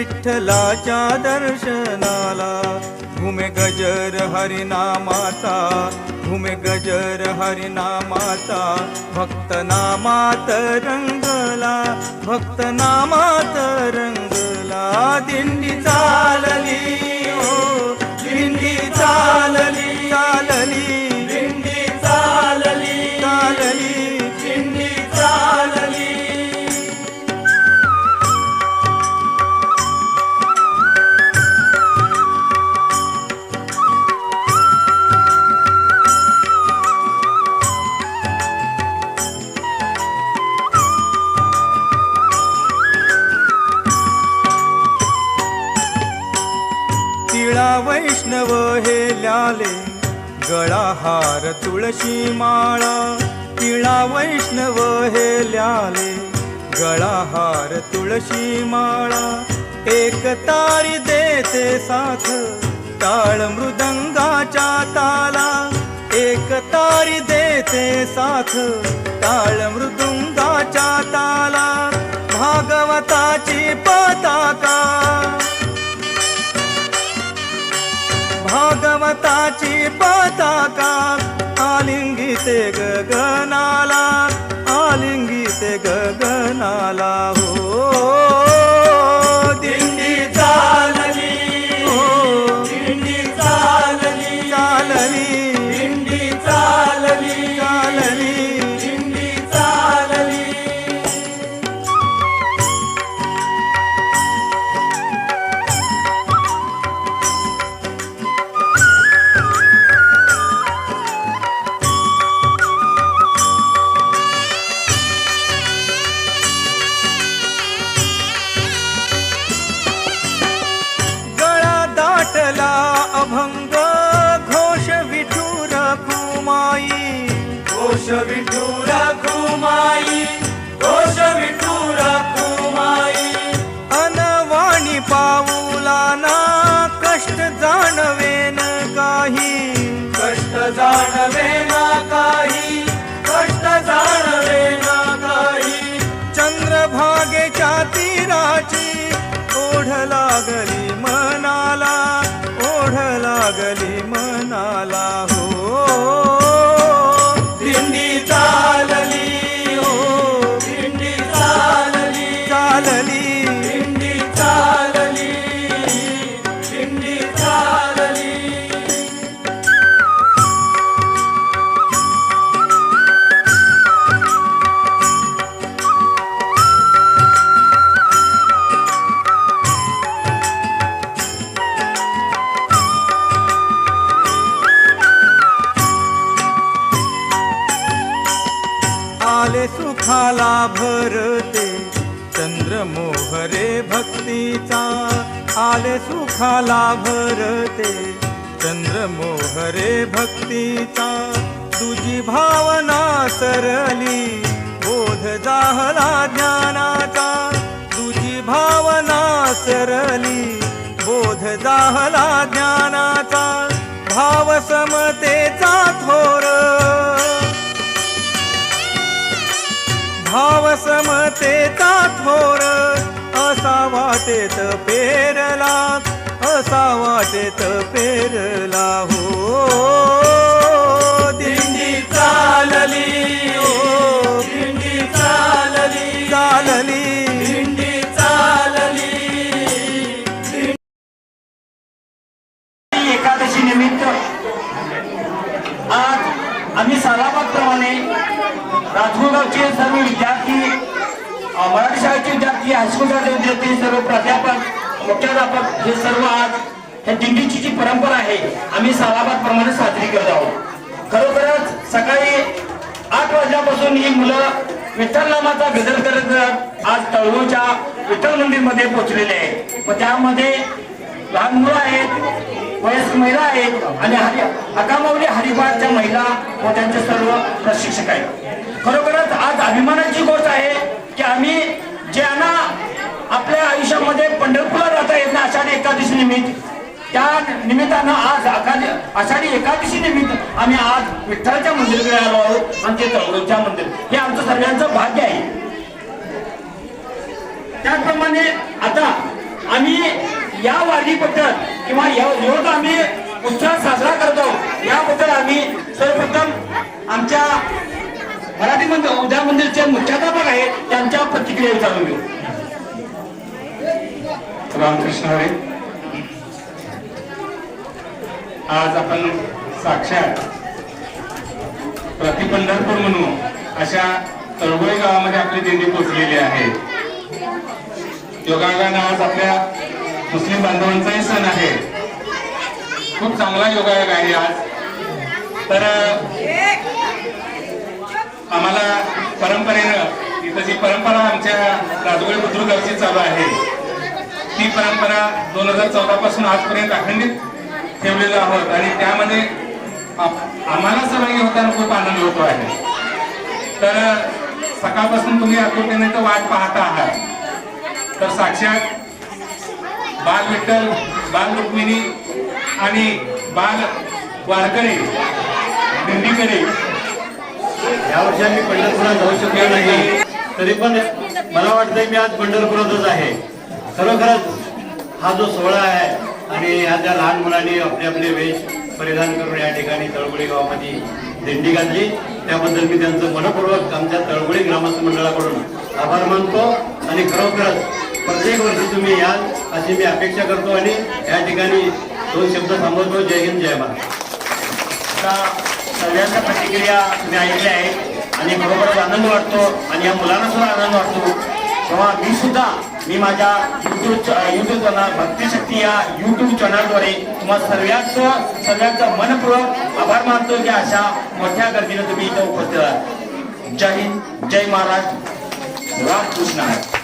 विठ्ठलाच्या दर्शनाला. घुमे गजर हरिनामाचा घुमे गजर हरिनामाचा. भक्त नामात रंगला भक्त नामात रंगला. दिन वैष्णव हे ल्याले गळा हार तुळशी माळा. तिळा वैष्णव हे ल्याले गळा हार तुळशी माळा. एक तारी देते साथ टाळ मृदंगाच्या ताला. एक तारी देते साथ टाळ मृदुंगाच्या ताला. भागवताची पात गगनाला आलिंगी ते गगनाला. पाऊलाना कष्ट जाणवेन काही. कष्ट जाणवे ना काही. कष्ट जाणवे ना काही. चंद्रभागेच्या तीराची ओढ लागली मनाला ओढ लागली भक्तीचा आले सुखाला भरते. चंद्र मोहरे भक्तीचा तुझी भावना सरली. बोध जाहला ज्ञानाचा तुझी भावना सरली. बोध जाहला ज्ञानाचा भाव समतेचा थोर. भाव समतेचा थोर. वाटेत पेरला असा वाटेत पेरला. हायस्कूलचे विद्यार्थी सर्व प्राध्यापक मुख्याध्यापक हे सर्व आज त्या दिंडीची जी परंपरा आहे आम्ही सालाबाद प्रमाणे साजरी करत आहोत. खरोखरच सकाळी आठ वाजल्यापासून ही मुलं विठ्ठल नामाचा गजर करत आज तळूच्या विठ्ठल मंदिरमध्ये पोहोचलेले आहेत. व त्यामध्ये लहान मुलं आहेत वयस्क महिला आहेत आणि हरि अकामावली हरिपाठच्या महिला व त्यांचे सर्व प्रशिक्षक आहेत. खरोखरच आज अभिमानाची गोष्ट आहे की आम्ही ज्यांना आपल्या आयुष्यामध्ये पंढरपूरला जाता येत नाही आषाढी एकादशी निमित्त त्या निमित्तानं आज आखाडी आषाढी एकादशी निमित्त आम्ही आज विठ्ठलाच्या मंदिरकडे आलो आहोत आणि ते तळोच्या मंदिर. हे आमचं सर्वांचं भाग्य आहे. त्याचप्रमाणे आता आम्ही या वारीबद्दल किंवा या- योग आम्ही उत्साह साजरा करतो याबद्दल आम्ही सर्वप्रथम आमच्या मराठी मंदिर उद्या मंदिरचे मुख्याध्यापक आहेत त्यांच्या प्रतिक्रिया विचारून घेऊ. रामकृष्ण हरे. आज आपण साक्षात प्रतिपंढरपूर म्हणू अशा तळगोळी गावामध्ये आपली दिंडी पोचलेली आहे. योगायोगानं आज आपल्या मुस्लिम बांधवांचाही सण आहे. खूप चांगला योगायोग आहे आज. तर आम्हाला परंपरेनं इथं जी परंपरा आमच्या राजगोळी बुद्रुक गावची चालू आहे ती परंपरा दोन हजार चौदा पासून आजपर्यंत अखंडित ठेवलेलो आहोत. आणि त्यामध्ये आप- आम्हाला सहभागी होताना खूप आनंद होतो आहे. तर सकाळपासून तुम्ही आतुरतेने तर वाट पाहता आहात. तर साक्षात बाल विठ्ठल बाल रुक्मिणी आणि बाल वारकरी दिंडीकडे यावर्षी आम्ही पंढरपुरात जाऊ शकलो नाही. तरी पण मला वाटतंय मी आज पंढरपुरातच आहे. खरोखरच हा जो सोहळा आहे आणि ह्या ज्या लहान मुलांनी आपले आपले वेश परिधान करून या ठिकाणी तळगुळी गावामध्ये दिंडी घातली. त्याबद्दल मी त्यांचं मनपूर्वक आमच्या तळगुळी ग्रामस्थ मंडळाकडून आभार मानतो आणि खरोखरच प्रत्येक वर्षी तुम्ही याल अशी मी अपेक्षा करतो आणि या ठिकाणी दोन शब्द थांबवतो. जय हिंद जय भारत आता सगळ्यांच्या प्रतिक्रिया मी ऐकल्या आहेत आणि बरोबरच आनंद वाटतो आणि या मुलांना सुद्धा आनंद वाटतो. तेव्हा मी सुद्धा मी माझ्या युट्यूब युट्यूब चॅनल भक्तिशक्ती या युट्यूब चॅनलद्वारे तुम्हाला सर्वांचं सर्वांचं मनपूर्वक आभार मानतो की अशा मोठ्या गर्दीने तुम्ही इथं उपस्थित आहात. जय हिंद जय महाराज रामकृष्ण आहे